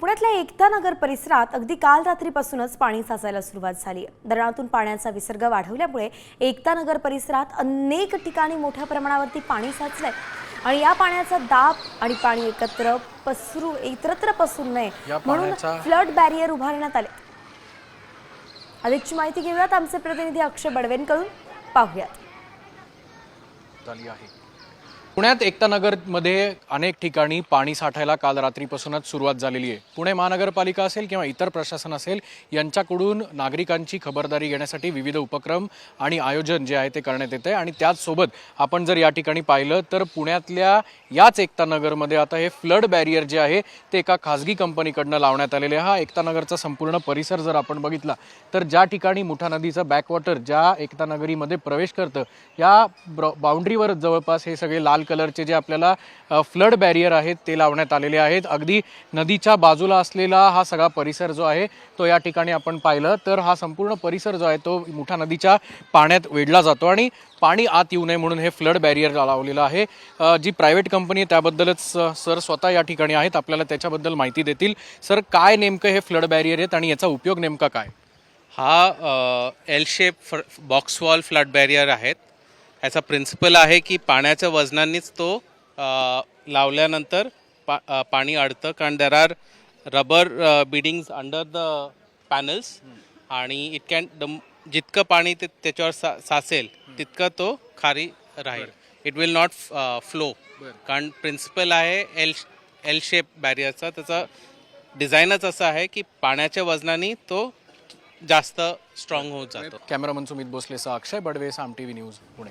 पुण्यातल्या एकता नगर परिसरात अगदी काल रात्रीपासूनच पाणी साचायला सुरुवात झाली. धरणातून पाण्याचा विसर्ग वाढवल्यामुळे एकता नगर परिसरात अनेक ठिकाणी मोठ्या प्रमाणावरती पाणी साचलंय. आणि या पाण्याचा दाब आणि पाणी एकत्र पसरू इतरत्र पसरू नये म्हणून फ्लड बॅरियर उभारण्यात आले. अधिकची माहिती घेऊयात आमचे प्रतिनिधी अक्षय बडवेंकडून. पाहूयात. पुण्यात एकता नगरमध्ये अनेक ठिकाणी पाणी साठायला काल रात्रीपासूनच सुरुवात झालेली आहे. पुणे महानगरपालिका असेल किंवा इतर प्रशासन असेल यांच्याकडून नागरिकांची खबरदारी घेण्यासाठी विविध उपक्रम आणि आयोजन जे आहे ते करण्यात येते आणि त्याचसोबत आपण जर या ठिकाणी पाहिलं तर पुण्यातल्या याच एकता नगरमध्ये आता हे फ्लड बॅरियर जे आहे ते एका खाजगी कंपनीकडनं लावण्यात आलेले हा एकता नगरचा संपूर्ण परिसर जर आपण बघितला तर ज्या ठिकाणी मुठा नदीचं बॅकवॉटर ज्या एकता नगरीमध्ये प्रवेश करतं या ब्र बाउंड्रीवर जवळपास हे सगळे लाल कलरचे जे आपल्याला फ्लड बॅरियर आहेत ते लावण्यात आलेले आहेत. अगदी नदीच्या बाजूला असलेला हा सगळा परिसर जो आहे तो या ठिकाणी आपण पाहिलं. तर हा संपूर्ण परिसर जो आहे तो मुठा नदीच्या पाण्यात वेढला जातो आणि पाणी आत येऊ नये म्हणून हे फ्लड बॅरियर लावलेलं आहे. जी प्रायव्हेट कंपनी आहे त्याबद्दलच सर स्वतः या ठिकाणी आहेत. आपल्याला त्याच्याबद्दल माहिती देतील. सर काय नेमकं हे फ्लड बॅरियर आहेत आणि याचा उपयोग नेमका काय? हा L shape box wall flood barrier आहेत. ह्याचा प्रिन्सिपल आहे की पाण्याच्या वजनानेच तो लावल्यानंतर पा पाणी अडतं. कारण there are rubber beadings under the panels आणि इट कॅन द जितकं पाणी ते त्याच्यावर सा साचेल तितकं तो खारी राहील. इट विल नॉट फ्लो कारण प्रिन्सिपल आहे एल एल शेप बॅरियरचा त्याचा डिझाईनच असं आहे की पाण्याच्या वजनाने तो जास्त स्ट्रॉंग होत जातो. Cameraman Sumit भोसलेसह Akshay Badve Saam T V news Pune.